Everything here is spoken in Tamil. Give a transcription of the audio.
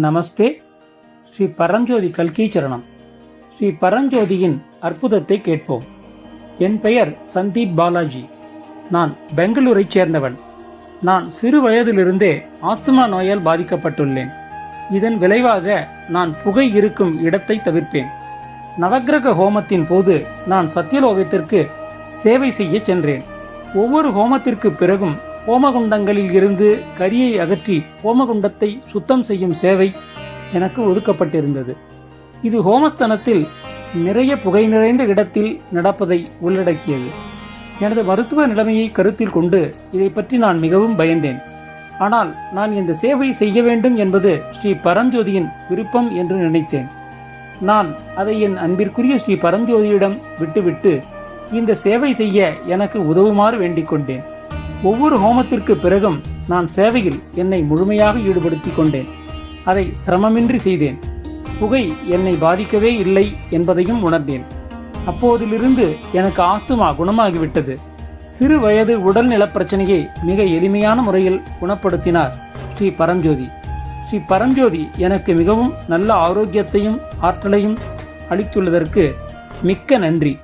நமஸ்தே. ஸ்ரீ பரஞ்சோதி கல்கி சரணம் ஸ்ரீ பரஞ்சோதியின் அற்புதத்தை கேட்போம். என் பெயர் சந்தீப் பாலாஜி. நான் பெங்களூரைச் சேர்ந்தவன் நான் சிறு வயதிலிருந்தே ஆஸ்துமா நோயால் பாதிக்கப்பட்டுள்ளேன். இதன் விளைவாக நான் புகை இருக்கும் இடத்தை தவிர்ப்பேன். நவக்கிரக ஹோமத்தின் போது நான் சத்தியலோகத்திற்கு சேவை செய்ய சென்றேன். ஒவ்வொரு ஹோமத்திற்கு பிறகும் ஹோமகுண்டங்களில் இருந்து கரியை அகற்றி ஹோமகுண்டத்தை சுத்தம் செய்யும் சேவை எனக்கு ஒதுக்கப்பட்டிருந்தது. இது ஹோமஸ்தனத்தில் நிறைய புகை நிறைந்த இடத்தில் நடப்பதை உள்ளடக்கியது. எனது மருத்துவ நிலைமையை கருத்தில் கொண்டு இதை பற்றி நான் மிகவும் பயந்தேன். ஆனால் நான் இந்த சேவை செய்ய வேண்டும் என்பது ஸ்ரீ பரஞ்சோதியின் விருப்பம் என்று நினைத்தேன். நான் அதை என் அன்பிற்குரிய ஸ்ரீ பரஞ்சோதியிடம் விட்டுவிட்டு இந்த சேவை செய்ய எனக்கு உதவுமாறு வேண்டிக் கொண்டேன் ஒவ்வொரு ஹோமத்திற்கு பிறகும் நான் சேவையில் என்னை முழுமையாக ஈடுபடுத்திக் கொண்டேன். அதை சிரமமின்றி செய்தேன். புகை என்னை பாதிக்கவே இல்லை என்பதையும் உணர்ந்தேன். அப்போதிலிருந்து எனக்கு ஆஸ்துமா குணமாகிவிட்டது. சிறு வயது உடல்நலப் பிரச்சனையை மிக எளிமையான முறையில் குணப்படுத்தினார் ஸ்ரீ பரஞ்சோதி. ஸ்ரீ பரஞ்சோதி எனக்கு மிகவும் நல்ல ஆரோக்கியத்தையும் ஆற்றலையும் அளித்துள்ளதற்கு மிக்க நன்றி.